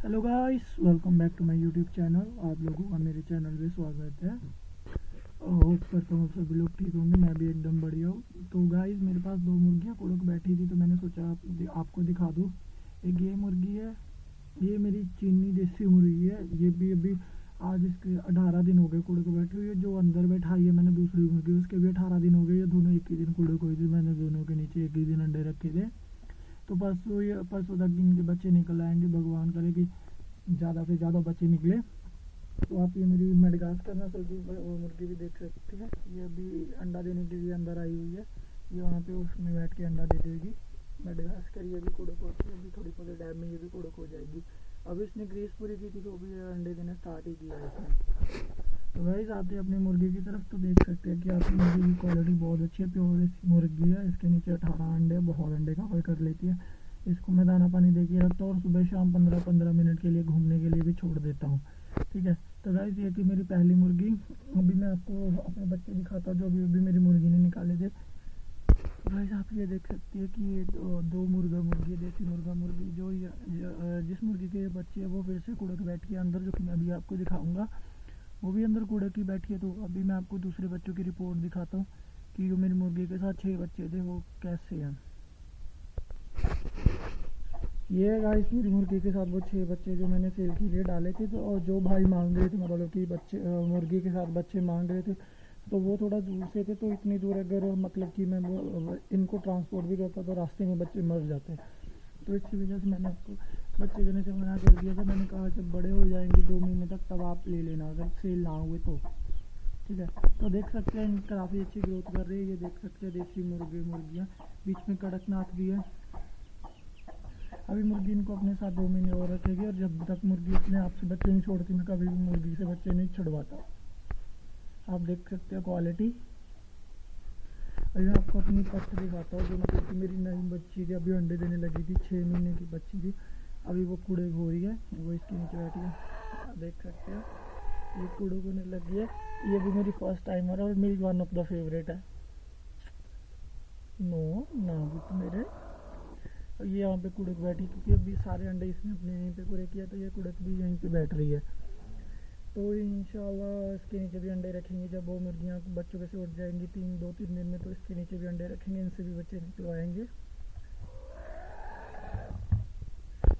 Hello guys welcome back to my YouTube channel आप लोगों का मेरे चैनल पे स्वागत है। होप करता हूँ सभी लोग ठीक होंगे मैं भी एकदम बढ़िया हूँ। तो गाइस मेरे पास दो मुर्गियाँ कुड़क बैठी थी तो मैंने सोचा आप, आपको दिखा दूँ। एक ये मुर्गी है ये मेरी चीनी देसी मुर्गी है। ये भी अभी आज इसके अठारह दिन हो गए कुड़क बैठी हुई है जो अंदर बैठाई है मैंने दूसरी मुर्गी उसके भी अठारह दिन हो गए ये दोनों एक ही दिन कुड़क हुई थी मैंने दोनों के नीचे एक ही दिन अंडे रखे थे। तो परसों ये परसों तक इनके बच्चे निकल आएँगे, भगवान करे कि ज़्यादा से ज़्यादा बच्चे निकले। तो आप ये मेरी मेडगास्कर नस्ल की मुर्गी भी देख सकते हैं। ये अभी अंडा देने के लिए अंदर आई हुई है। ये वहाँ पे उसमें बैठ के अंडा दे देगी। मेडगास्कर ये भी कुड़क होती है अभी थोड़ी थोड़ी टाइम में ये भी कुड़क हो जाएगी। अभी इसने ग्रीस पूरी की थी तो अभी अंडे देना स्टार्ट ही किया है इसने। तो वही आते हैं अपनी मुर्गी की तरफ़। तो देख सकते हैं कि आपकी मुर्गी की क्वालिटी बहुत अच्छी है प्योर मुर्गी है। इसके नीचे अठारह अंडे बहुत अंडे का कवर कर लेती है। इसको मैं दाना पानी दे के रखता हूँ और सुबह शाम पंद्रह पंद्रह मिनट के लिए घूमने के लिए भी छोड़ देता हूँ। ठीक है? तो गाइज़ ये थी मेरी पहली मुर्गी। अभी मैं आपको अपने बच्चे दिखाता हूँ जो अभी अभी मेरी मुर्गी ने निकाले थे। तो गाइज़ आप ये देख सकती है कि ये दो, दो मुर्गा मुर्गी देसी मुर्गा मुर्गी जो जिस मुर्गी के बच्चे हैं वो फिर से कुड़क बैठ के अंदर जो कि मैं अभी आपको दिखाऊँगा। वो भी अंदर कूड़े की बैठी है तो अभी मैं आपको दूसरे बच्चों की रिपोर्ट दिखाता हूँ कि जो मेरी मुर्गी के साथ छः बच्चे थे, वो कैसे हैं। ये गाइस मेरी मुर्गी के साथ वो छः बच्चे जो मैंने सेल के लिए डाले थे तो और जो भाई मांग रहे थे मतलब कि बच्चे मुर्गी के साथ बच्चे मांग रहे थे तो वो थोड़ा दूर से थे तो इतनी दूर अगर मतलब कि मैं वो, इनको ट्रांसपोर्ट भी करता तो रास्ते में बच्चे मर जाते तो इसकी वजह से मैंने आपको बच्चे देने से मना कर दिया था। मैंने कहा, जब बड़े हो जाएँगे दो महीने तक, तब आप ले लेना। अगर सेल ना हुए तो। ठीक है? तो देख सकते हैं काफ़ी अच्छी ग्रोथ कर रही है। ये देख सकते हैं, देसी मुर्गे, मुर्गियाँ। बीच में कड़कनाथ भी है। अभी मुर्गी इनको अपने साथ दो महीने और रखेगी, और जब तक मुर्गी अपने आप से बच्चे नहीं छोड़ती, मैं कभी भी मुर्गी से बच्चे नहीं छुड़वाता। आप देख सकते हैं क्वालिटी अभी आपको अपनी पट्ट दिखाता हूँ जो मतलब कि मेरी नई बच्ची थी अभी अंडे देने लगी थी छः महीने की बच्ची थी अभी वो कूड़े हो रही है वो इसके नीचे बैठी है देख सकते हो ये कूड़े होने लगी है ये भी मेरी फ़र्स्ट टाइमर है और मेरी वन ऑफ़ द फेवरेट है नो ना भी तो मेरे ये यहाँ पे कुड़क बैठी क्योंकि अभी सारे अंडे इसने अपने यहीं पे कुड़े किया तो ये कुड़क भी यहीं पे बैठ रही है तो इंशाल्लाह इसके नीचे भी अंडे रखेंगे। जब वो मुर्गियाँ बच्चों के से उठ जाएँगी तीन, दो, तीन दिन में तो इसके नीचे भी अंडे रखेंगे। इनसे भी बच्चे निकलवाएँगे।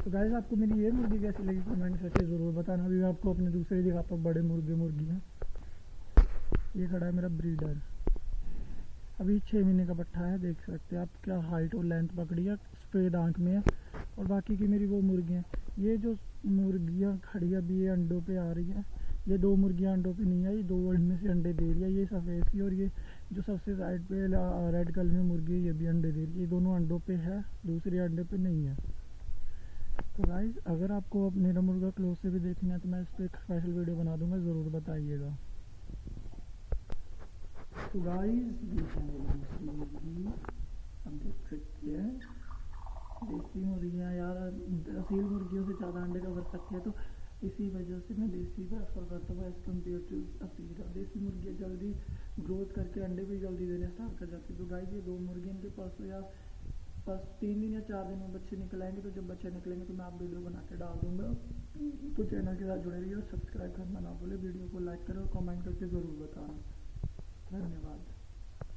तो गाइस आपको मेरी ये मुर्गी कैसी लगी कमेंट करके ज़रूर बताना। अभी आपको अपने दूसरे दिखाता हूँ, बड़े मुर्गे मुर्गियाँ। ये खड़ा है मेरा ब्रीडर अभी छः महीने का पट्टा है, देख सकते हैं आप क्या हाइट और लेंथ पकड़ी है सफ़ेद आँख में है। और बाकी की मेरी वो मुर्गियाँ। ये जो मुर्गियाँ खड़ी अभी ये अंडों पे आ रही हैं, ये दो मुर्गियाँ अंडों पे नहीं आई, दो इनमें से अंडे दे रही है ये सफ़ेद सी और ये जो सबसे साइड पे रेड कलर में मुर्गी है, ये भी अंडे दे रही है। ये दोनों अंडों पे है, दूसरे अंडे पे नहीं है। तो गाइज़ अगर आपको मेरा मुर्गा क्लोज से भी देखना है तो मैं इस पर एक स्पेशल वीडियो बना दूँगा, ज़रूर बताइएगा। तो गाइज़ अब देख सकते हैं देसी मुर्गियाँ यार असील मुर्गियों से ज़्यादा अंडे कवर सकते हैं तो इसी वजह से मैं देसी प्रेफर करता हूँ एज़ कंपेयर टू असील देसी मुर्गियाँ जल्दी ग्रोथ करके अंडे भी जल्दी देने स्टार्ट कर जाती है। तो गाइज़ ये दो मुर्गी इनके पास या बस तीन दिन या चार दिन में बच्चे निकल आएँगे तो जब बच्चे निकलेंगे तो मैं आप वीडियो बना के डाल दूँगा। तो चैनल के साथ जुड़े रहिए और सब्सक्राइब करना ना भूले। वीडियो को लाइक करें और कमेंट करके ज़रूर बताना। धन्यवाद।